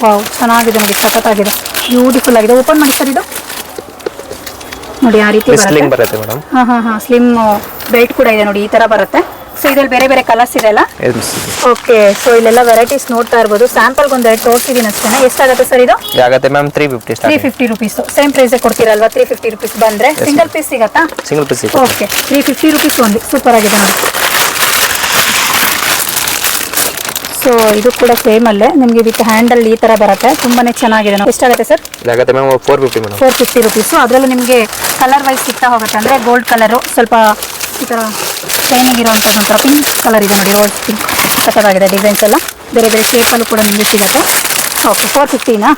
wow ಚೆನ್ನಾಗಿದೆ ನೋಡಿ. ಸಖತ್ತಾಗಿದೆ. ಬ್ಯೂಟಿಫುಲ್ ಆಗಿದೆ. ಓಪನ್ ಮಾಡಿ ಸರ್ ಇದು? ನೋಡಿ ಆ ರೀತಿ ಬರುತ್ತೆ. ಮೇಡಮ್. ಹಾ ಹಾ ಹಾಂ. ಸ್ಲಿಮ್ ಬೆಲ್ಟ್ ಕೂಡ ಇದೆ ನೋಡಿ ಈ ತರ ಬರುತ್ತೆ. ಸೊ ಇದ್ರಲ್ಲಿ ಬೇರೆ ಬೇರೆ ಕಲರ್ಸ್ ಇದೆಲ್ಲ ಓಕೆ ಸೊ ಇಲ್ಲೆಲ್ಲ ವೆರೈಟೀಸ್ ನೋಡ್ತಾ ಇರ್ಬೋದು. ಸ್ಯಾಂಪಲ್ ಒಂದು ಎರಡು ತೋರಿಸಿದೀನಿ ಅಷ್ಟೇ ಎಷ್ಟಾಗುತ್ತೆ ಸರ್ ಇದು? ಆಗುತ್ತೆ ma'am three fifty three fifty rupees same price ಕೊಡ್ತೀರಲ್ವಾ? Three fifty rupees ಬಂದ್ರೆ? ಸಿಂಗಲ್ ಪೀಸ್ ಸಿಗತ್ತಾ? Single piece okay three fifty rupees ಒಂದು. ಸೂಪರ್ ಆಗಿದೆ ನೋಡಿ ಸೊ ಇದು ಕೂಡ ಸೇಮ್ ಅಲ್ಲೇ. ನಿಮಗೆ ವಿತ್ ಹ್ಯಾಂಡಲ್ ಈ ತರ ಬರುತ್ತೆ. ತುಂಬಾನೇ ಚೆನ್ನಾಗಿದೆ. ಎಷ್ಟಾಗುತ್ತೆ ಸರ್? ಇದಾಗುತ್ತೆ ma'am four fifty madam four fifty rupees ಅದರಲ್ಲೂ ನಿಮಗೆ ಕಲರ್ ವೈಸ್ ಸಿಗ್ತಾ ಹೋಗುತ್ತೆ. ಅಂದರೆ ಗೋಲ್ಡ್ ಕಲರು ಸ್ವಲ್ಪ ಈ ಥರ ಶೈನಿಂಗ್ ಇರುವಂಥದ್ದು ಒಂಥರ ಪಿಂಕ್ ಕಲರ್ ಇದೆ ನೋಡಿ. ರೋಸ್ ಪಿಂಕ್ ಸಖತ್ತಾಗಿದೆ ಡಿಸೈನ್ಸ್ ಎಲ್ಲ. ಬೇರೆ ಬೇರೆ ಶೇಪಲ್ಲೂ ಕೂಡ ನಿಮಗೆ ಸಿಗುತ್ತೆ. Okay four ಫಿಫ್ಟಿನಾ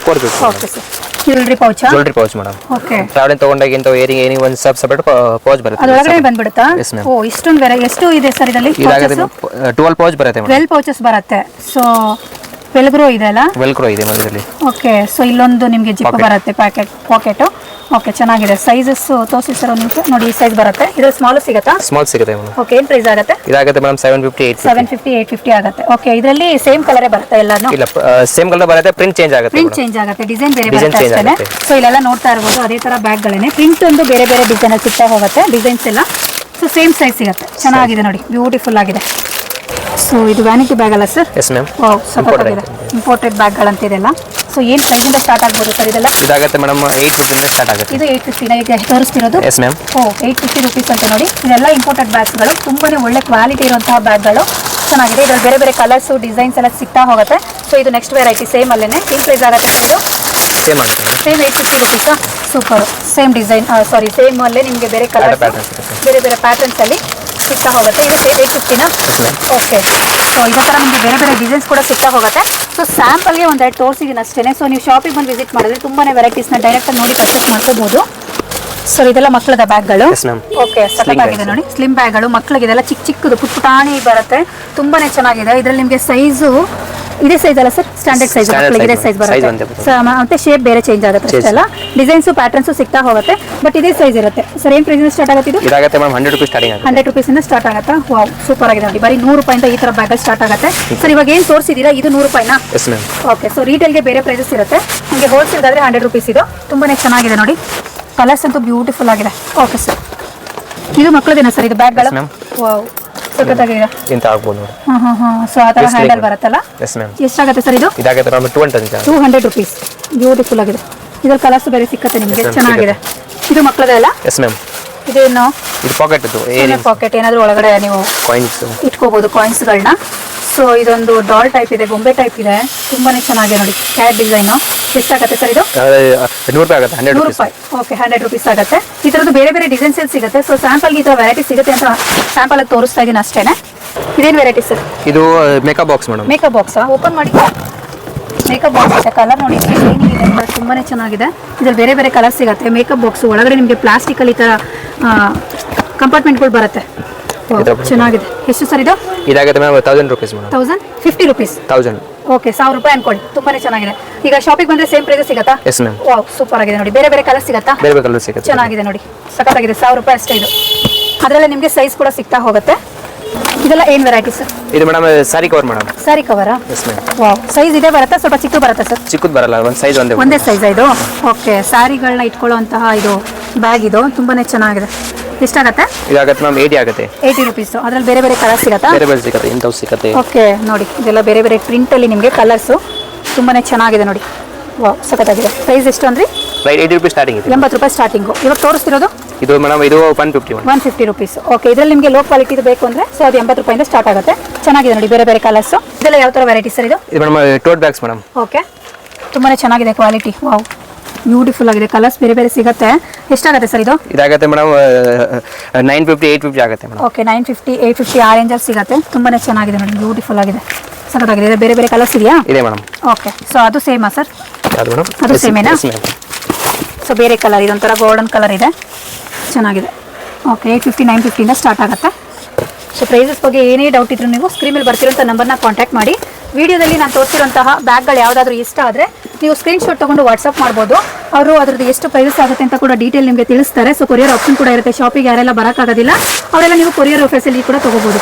okay sir jewellery pouch jewellery pouch madam okay travelling ತೊಗೊಂಡಾಗ ಇಂಥ ಏರಿಂಗ್ ಏನಿ ಒಂದು ಸಬ್ ಸೆಪರೇಟ್ ಪೌಚ್ ಬರುತ್ತೆ. ಅದರೊಳಗಡೆ ಬಂದ್ಬಿಡುತ್ತಾ? Yes, ma'am. ಓ ಇಷ್ಟೊಂದು ಬೇರೆ ಎಷ್ಟು ಇದೆ ಸರ್ ಇದರಲ್ಲಿ ಇದಾಗುತ್ತೆ ಟ್ವೆಲ್ ಪೌಚ್ ಬರುತ್ತೆ ಮೇಡಮ್ ಟ್ವೆಲ್ ಪೌಚಸ್ ಬರುತ್ತೆ. ಸೊ ವೆಲ್ಗ್ರೋ ಇದೆ ಅಲ್ಲ? ವೆಲ್ಕ್ರೋ ಇದೆ ಮಧ್ಯದಲ್ಲಿ ಓಕೆ ಸೊ ಇಲ್ಲೊಂದು ನಿಮಗೆ ಜಿಪ್ ಬರುತ್ತೆ ಪ್ಯಾಕೆಟ್ ಪಾಕೆಟು ಓಕೆ ಚೆನ್ನಾಗಿದೆ. ಸೈಜಸ್ ತೋರಿಸಿ ಸರ್ ಒಂದು ನಿಮಿಷ ನೋಡಿ ಈ ಸೈಜ್ ಬರುತ್ತೆ. ಇದು ಸ್ಮಾಲ್ ಸಿಗುತ್ತಾ? ಸ್ಮಾಲ್ ಸಿಗುತ್ತೆ ಮೇಡಮ್. ಓಕೆ ಏನು ಪ್ರೈಸ್ ಆಗುತ್ತೆ? ಇದಾಗುತ್ತೆ madam seven fifty eight seven fifty eight fifty ಆಗುತ್ತೆ. ಓಕೆ ಇದರಲ್ಲಿ ಸೇಮ್ ಕಲರೇ ಬರುತ್ತೆ ಎಲ್ಲಾನು? ಇಲ್ಲ ಸೇಮ್ ಕಲರ್ ಬರುತ್ತೆ ಪ್ರಿಂಟ್ ಚೇಂಜ್ ಆಗುತ್ತೆ ಪ್ರಿಂಟ್ ಚೇಂಜ್ ಆಗುತ್ತೆ. ಡಿಸೈನ್ ಬೇರೆ ಬರುತ್ತೆ ಅಷ್ಟೇ ಸೊ ಇಲ್ಲೆಲ್ಲ ನೋಡ್ತಾ ಇರ್ಬೋದು ಅದೇ ಥರ ಬ್ಯಾಗ್ಗಳೇನೆ. ಪ್ರಿಂಟ್ ಒಂದು ಬೇರೆ ಬೇರೆ ಡಿಸೈನ್ ಸಿಗ್ತಾ ಹೋಗುತ್ತೆ. ಡಿಸೈನ್ಸ್ ಎಲ್ಲ ಸೊ ಸೇಮ್ ಸೈಜ್ ಸಿಗುತ್ತೆ. ಚೆನ್ನಾಗಿದೆ ನೋಡಿ ಬ್ಯೂಟಿಫುಲ್ ಆಗಿದೆ. ಸೊ ಇದು ವ್ಯಾನಿಟಿ ಬ್ಯಾಗ್ ಅಲ್ಲ ಸರ್ ಎಸ್ ಮ್ಯಾಮ್ ವಾವ್ ಸಖತ್ತಾಗಿದೆ. ಇಂಪೋರ್ಟೆಡ್ ಬ್ಯಾಗ್ಗಳಂತಿದೆಲ್ಲ ಸೊ ಏನು ಪ್ರೈಸಿಂದ ಸ್ಟಾರ್ಟ್ ಆಗ್ಬೋದು ಸರ್ ಇದೆಲ್ಲ? ಇದಾಗುತ್ತೆ ಮೇಡಮ್ ಏಯ್ಟ್ ಫಿಫ್ಟಿಂದ ಸ್ಟಾರ್ಟ್ ಆಗುತ್ತೆ. ಇದು ಏಯ್ಟ್ ಫಿಫ್ಟಿನ ಈಗ ತೋರಿಸ್ತಿರೋದು? ಎಸ್ ಮ್ಯಾಮ್ ಓ ಏಯ್ಟ್ ಫಿಫ್ಟಿ ರುಪೀಸ್ ಅಂತ ನೋಡಿ. ಇದೆಲ್ಲ ಇಂಪೋರ್ಟೆಡ್ ಬ್ಯಾಗ್ಸ್ಗಳು ತುಂಬಾನೇ ಒಳ್ಳೆ ಕ್ವಾಲಿಟಿ ಇರುವಂತಹ ಬ್ಯಾಗ್ಗಳು ಚೆನ್ನಾಗಿದೆ. ಇದರಲ್ಲಿ ಬೇರೆ ಬೇರೆ ಕಲರ್ಸು ಡಿಸೈನ್ಸ್ ಎಲ್ಲ ಸಿಗ್ತಾ ಹೋಗುತ್ತೆ. ಸೊ ಇದು ನೆಕ್ಸ್ಟ್ ವೆರೈಟಿ ಸೇಮ್ ಅಲ್ಲೇ ಏನು ಪ್ರೈಸ್ ಆಗುತ್ತೆ ಸರ್ ಇದು? ಸೇಮ್ ಆಗುತ್ತೆ ಸೇಮ್ ಏಯ್ಟ್ ಫಿಫ್ಟಿ ರುಪೀಸಾ super same design sorry same ಅಲ್ಲೇ ನಿಮಗೆ ಬೇರೆ ಕಲರ್ ಬೇರೆ ಬೇರೆ ಪ್ಯಾಟರ್ನ್ಸ್ ಅಲ್ಲಿ ಸಿಗ್ತಾ ಹೋಗುತ್ತೆ ಇದು ಏಟ್ ಏಟ್ ಫಿಫ್ಟಿನಾ ಓಕೆ ಸೊ ಇದೇ ಥರ ನಿಮಗೆ ಬೇರೆ ಬೇರೆ ಡಿಸೈನ್ಸ್ ಕೂಡ ಸಿಗ್ತಾ ಹೋಗುತ್ತೆ ಸೊ ಸ್ಯಾಂಪಲ್ಗೆ ಒಂದು ಎರಡು ತೋರಿಸಿದ್ದೀನಿ ಅಷ್ಟೇ ಸೊ ನೀವು ಶಾಪಿಗೆ ಬಂದು ವಿಸಿಟ್ ಮಾಡಿದ್ರೆ ತುಂಬಾ ವೆರೈಟೀಸ್ನ ಡೈರೆಕ್ಟಾಗಿ ನೋಡಿ ಪರ್ಚೇಸ್ ಮಾಡ್ಕೋಬೋದು. ಸರ್ ಇದೆಲ್ಲ ಮಕ್ಕಳದ ಬ್ಯಾಗ್ಗಳು ಓಕೆ ಸಖತ್ತಾಗಿದೆ bags. ನೋಡಿ. ಸ್ಲಿಮ್ ಬ್ಯಾಗ್ಗಳು ಮಕ್ಕಳಿಗೆ ಇದೆಲ್ಲ ಚಿಕ್ಕ ಚಿಕ್ಕದು ಪುಟ್ ಪುಟಾಣಿ ಬರುತ್ತೆ. ತುಂಬಾನೇ ಚೆನ್ನಾಗಿದೆ. ಇದರಲ್ಲಿ ನಿಮಗೆ ಸೈಜು ಇದೇ ಸೈಜ್ ಅಲ್ಲ ಸರ್ ಸ್ಟ್ಯಾಂಡರ್ಡ್ ಸೈಜ್ ಮಕ್ಕಳಿಗೆ ಇದೇ ಸೈಜ್ ಬರುತ್ತೆ. ಸೊ ಮತ್ತೆ ಶೇಪ್ ಬೇರೆ ಚೇಂಜ್ ಆಗುತ್ತೆ ಅಲ್ಲ? ಡಿಸೈನ್ಸು ಪ್ಯಾಟರ್ನ್ಸು ಸಿಗ್ತಾ ಹೋಗುತ್ತೆ. ಬಟ್ ಇದೇ ಸೈಜ್ ಇರುತ್ತೆ. ಸರ್ ಏನ್ ಪ್ರೈಸ್ ಸ್ಟಾರ್ಟ್ ಆಗುತ್ತೆ ಇದು? ಇದಾಗುತ್ತೆ ಮ್ಯಾಮ್ ಹಂಡ್ರೆಡ್ ರುಪೀಸ್ ಸ್ಟಾರ್ಟಿಂಗ್ ಆಗುತ್ತೆ. ಹಂಡ್ರೆಡ್ ರುಪೀಸಿಂದ ಸ್ಟಾರ್ಟ್ ಆಗುತ್ತಾ? ವಾವ್ ಸೂಪರ್ ಆಗಿದೆ ನೋಡಿ. ಬರೀ ನೂರು ರೂಪಾಯಿಂದ ಈ ತರ ಬ್ಯಾಗಲ್ ಸ್ಟಾರ್ಟ್ ಆಗುತ್ತೆ. ಸರ್ ಇವಾಗ ಏನು ತೋರಿಸಿದೀರಾ ಇದು ನೂರು ರೂಪಾಯಿನ? ಎಸ್ ಮ್ಯಾಮ್ ಓಕೆ ಸೊ ರಿಟೇಲ್ಗೆ ಬೇರೆ ಪ್ರೈಸಸ್ ಇರುತ್ತೆ. ನಿಮಗೆ ಹೋಲ್ಸೇಲ್ಗಾದರೆ ಹಂಡ್ರೆಡ್ ರುಪೀಸ್ ಇದು. ತುಂಬಾನೇ ಚೆನ್ನಾಗಿದೆ ನೋಡಿ. ಕಲರ್ಸ್ ಅಂತೂ ಬ್ಯೂಟಿಫುಲ್ ಆಗಿದೆ. ಓಕೆ ಸರ್ ಇದು ಮಕ್ಕಳದೇನಾ ಸರ್ ಇದು ಬ್ಯಾಗ್ಗಳು. ವಾವ್ ಸಖತ್ತಾಗಿದೆ ಇಂತ ಆಗ್ಬೋದು ನೋಡಿ. ಹಾಂ ಹಾಂ ಹಾಂ ಸೊ ಆ ಥರ ಹ್ಯಾಂಡಲ್ ಬರುತ್ತಲ್ಲ? ಎಸ್ ಮ್ಯಾಮ್ ಎಷ್ಟಾಗುತ್ತೆ ಸರ್ ಇದು? ಇದಾಗುತ್ತೆ ma'am two hundred two hundred rupees beautiful ಆಗಿದೆ. ಇದ್ರ ಕಲರ್ಸ್ ಬೇರೆ ಸಿಕ್ಕತ್ತೆ ನಿಮಗೆ. ಚೆನ್ನಾಗಿದೆ. ಇದು ಮಕ್ಕಳದೇ ಅಲ್ಲ ಎಸ್ ಮ್ಯಾಮ್ ಇದೇನು? ಇದು ಪಾಕೆಟ್ ಇದು ಪಾಕೆಟ್ ಏನಾದರೂ ಒಳಗಡೆ ನೀವು ಕಾಯಿನ್ಸ್ ಇಟ್ಕೋಬಹುದು ಕಾಯಿನ್ಸ್ಗಳನ್ನ ಸೊ ಇದೊಂದು ಡಾಲ್ ಟೈಪ್ ಇದೆ ಗೊಂಬೆ ಟೈಪ್ ಇದೆ. ತುಂಬಾನೇ ಚೆನ್ನಾಗಿದೆ ನೋಡಿ. ಕ್ಯಾಟ್ ಡಿಸೈನು ಎಷ್ಟಾಗತ್ತೆ ಸರ್ ಇದು? ನೂರು ರೂಪಾಯಿ ಆಗುತ್ತೆ ಹಂಡ್ರೆಡ್ ನೂರು ರೂಪಾಯಿ. ಓಕೆ ಹಂಡ್ರೆಡ್ ರುಪೀಸ್ ಆಗುತ್ತೆ. ಈ ಥರದ್ದು ಬೇರೆ ಬೇರೆ ಡಿಸೈನ್ಸ್ ಅಲ್ಲಿ ಸಿಗುತ್ತೆ? ಸೊ ಸ್ಯಾಂಪಲ್ಗೆ ಈ ಥರ ವೆರೈಟಿ ಸಿಗುತ್ತೆ ಅಂತ ಸ್ಯಾಂಪಲ್ ಆಗಿ ತೋರಿಸ್ತಾ ಇದ್ದೀನಿ ಅಷ್ಟೇನೆ. ಇದೇನು ವೆರೈಟಿ ಸರ್ ಇದು ಮೇಕಪ್ ಬಾಕ್ಸ್ ಮೇಡಮ್. ಮೇಕಪ್ ಬಾಕ್ಸಾ ಓಪನ್ ಮಾಡಿ. ಮೇಕಪ್ ಬಾಕ್ಸ್ ಇದೆ ಕಲರ್ ನೋಡಿ. ತುಂಬಾ ತುಂಬಾನೇ ಚೆನ್ನಾಗಿದೆ. ಇದ್ರಲ್ಲಿ ಬೇರೆ ಬೇರೆ ಕಲರ್ ಸಿಗುತ್ತೆ. ಮೇಕಪ್ ಬಾಕ್ಸ್ ಒಳಗಡೆ ನಿಮಗೆ ಪ್ಲಾಸ್ಟಿಕಲ್ಲಿ ಈ ಥರ ಕಂಪಾರ್ಟ್ಮೆಂಟ್ಗಳು ಬರುತ್ತೆ. ಚೆನ್ನಾಗಿದೆ. ಎಷ್ಟು ಸರ್ ಇದು? ಇದಾಗುತ್ತೆ ma'am thousand rupees madam. Thousand fifty rupees thousand okay ಸಾವಿರ ರೂಪಾಯಿ ಅನ್ಕೊಳ್ಳಿ. ತುಂಬಾನೇ ಚೆನ್ನಾಗಿದೆ. ಈಗ ಶಾಪಿಗೆ ಬಂದ್ರೆ ಸೇಮ್ ಪ್ರೈಸ್ ಸಿಗತ್ತಾ? ಎಸ್ ಮ್ಯಾಮ್ ವಾವ್ ಸೂಪರ್ ಆಗಿದೆ ನೋಡಿ. ಬೇರೆ ಬೇರೆ ಕಲರ್ ಸಿಗತ್ತಾ? ಬೇರೆ ಬೇರೆ ಕಲರ್ ಸಿಗುತ್ತೆ. ಚೆನ್ನಾಗಿದೆ ನೋಡಿ. ಸಖತ್ತಾಗಿದೆ. ಸಾವಿರ ರೂಪಾಯಿ ಅಷ್ಟೇ ಇದು. ಅದರಲ್ಲೇ ನಿಮಗೆ ಸೈಜ್ ಕೂಡ ಸಿಗ್ತಾ ಹೋಗುತ್ತೆ. ಇದೆಲ್ಲ ಏನ್ ವೆರೈಟಿ ಸರ್ ಇದು madam sari cover madam sari ಕವರಾ yes ma'am wow size ಇದೆ ಬರುತ್ತಾ? ಸ್ವಲ್ಪ ಚಿಕ್ಕ ಬರುತ್ತಾ ಸರ್ ಚಿಕ್ಕದು ಬರಲ್ಲ ಒಂದು ಸೈಜ್ ಒಂದೇ ಒಂದೇ ಸೈಜ್ ಇದು? ಓಕೆ ಸ್ಯಾರಿಗಳನ್ನ ಇಟ್ಕೊಳ್ಳುವಂತಹ ಇದು ಬ್ಯಾಗ್ ಇದು. ತುಂಬಾನೇ ಚೆನ್ನಾಗಿದೆ. ಎಷ್ಟಾಗತ್ತೆ ಇದಾಗತ್ತೆ ಮ್ಯಾಮ್ ಏಯ್ಟಿ ಆಗುತ್ತೆ ಏಯ್ಟಿ ರುಪೀಸು ಅದ್ರಲ್ಲಿ ಬೇರೆ ಬೇರೆ ಕಲರ್ ಸಿಗತ್ತಾ? ಬೇರೆ ಬೇರೆ ಸಿಗುತ್ತೆ ಇಂಥವು ಸಿಗುತ್ತೆ. ಓಕೆ ನೋಡಿ. ಇದೆಲ್ಲ ಬೇರೆ ಬೇರೆ ಪ್ರಿಂಟಲ್ಲಿ ನಿಮಗೆ ಕಲರ್ಸು ತುಂಬಾನೇ ಚೆನ್ನಾಗಿದೆ ನೋಡಿ. ವಾವ್ ಸಖತ್ತಾಗಿದೆ. ಪ್ರೈಸ್ ಎಷ್ಟು ಅಂದ್ರಿ? ರೈಟ್ ಏಯ್ಟಿ ರುಪೀಸ್ ಸ್ಟಾರ್ಟಿಂಗ್ ಇದೆ. ಎಂಬತ್ತು ರೂಪಾಯಿ ಸ್ಟಾರ್ಟಿಂಗು ಇವಾಗ ತೋರಿಸ್ತಿರೋದು? ಇದು ಮೇಡಮ್ ಇದು one fifty one fifty rupees okay ಇದರಲ್ಲಿ ನಿಮಗೆ ಲೋ ಕ್ವಾಲಿಟಿದು ಬೇಕು ಅಂದರೆ ಸೊ ಅದು ಎಂಬತ್ತು ರೂಪಾಯಿಂದ ಸ್ಟಾರ್ಟ್ ಆಗುತ್ತೆ. ಚೆನ್ನಾಗಿದೆ ನೋಡಿ ಬೇರೆ ಬೇರೆ ಕಲರ್ಸು ಇದೆಲ್ಲ ಯಾವ ಥರ ವೆರೈಟಿ ಸರ್ ಇದು? ಇದು madam tote bags madam okay ತುಂಬಾ ಚೆನ್ನಾಗಿದೆ ಕ್ವಾಲಿಟಿ ವಾವ್ ಬ್ಯೂಟಿಫುಲ್ ಆಗಿದೆ. ಕಲರ್ಸ್ ಬೇರೆ ಬೇರೆ ಸಿಗುತ್ತೆ. ಎಷ್ಟಾಗುತ್ತೆ ಸರ್ ಇದು? ಇದಾಗುತ್ತೆ madam nine fifty eight fifty ಆಗುತ್ತೆ madam okay nine fifty eight fifty ಆ ರೇಂಜಲ್ಲಿ ಸಿಗುತ್ತೆ. ತುಂಬಾ ಚೆನ್ನಾಗಿದೆ ಮೇಡಮ್ ಬ್ಯೂಟಿಫುಲ್ ಆಗಿದೆ. ಸಖತ್ತಾಗಿದೆ. ಇದು ಬೇರೆ ಬೇರೆ ಕಲರ್ಸ್ ಇದೆಯಾ? ಇದೆ ಮೇಡಮ್ ಓಕೆ ಸೊ ಅದು ಸೇಮಾ ಸರ್ ಅದು ಮೇಡಮ್ ಅದು ಸೇಮೇನಾ? ಸೊ ಬೇರೆ ಕಲರ್ ಇದೊಂಥರ ಗೋಲ್ಡನ್ ಕಲರ್ ಇದೆ. ಚೆನ್ನಾಗಿದೆ. ಓಕೆ ಏಯ್ಟ್ ಫಿಫ್ಟಿ ನೈನ್ ಫಿಫ್ಟಿಯಿಂದ ಸ್ಟಾರ್ಟ್ ಆಗುತ್ತೆ. ಸೊ ಪ್ರೈಸಸ್ ಬಗ್ಗೆ ಏನೇ ಡೌಟ್ ಇದ್ರೂ ನೀವು ಸ್ಕ್ರೀನ್ ಮೇಲೆ ಬರ್ತಿರೋಂಥ ನಂಬರ್ನ ಕಾಂಟ್ಯಾಕ್ಟ್ ಮಾಡಿ. ವಿಡಿಯೋದಲ್ಲಿ ನಾನು ತೋರಿಸಿರುವಂತಹ ಬ್ಯಾಗ್ಗಳು ಯಾವುದಾದ್ರೂ ಇಷ್ಟ ಆದರೆ ನೀವು ಸ್ಕ್ರೀನ್ಶಾಟ್ ತೊಗೊಂಡು ವಾಟ್ಸಪ್ ಮಾಡ್ಬೋದು. ಅವರು ಅದ್ರದ್ದು ಎಷ್ಟು ಪ್ರೈಸಸ್ ಆಗುತ್ತೆ ಅಂತ ಕೂಡ ಡೀಟೇಲ್ ನಿಮಗೆ ತಿಳಿಸ್ತಾರೆ. ಸೊ ಕೊರಿಯರ್ ಆಪ್ಷನ್ ಕೂಡ ಇರುತ್ತೆ. ಶಾಪಿಗೆ ಯಾರೆಲ್ಲ ಬರೋಕ್ಕಾಗೋದಿಲ್ಲ, ಅವರೆಲ್ಲ ನೀವು ಕೊರಿಯರ್ ಫೆಸಿಲಿಟಿ ಕೂಡ ತೊಗೋಬೋದು.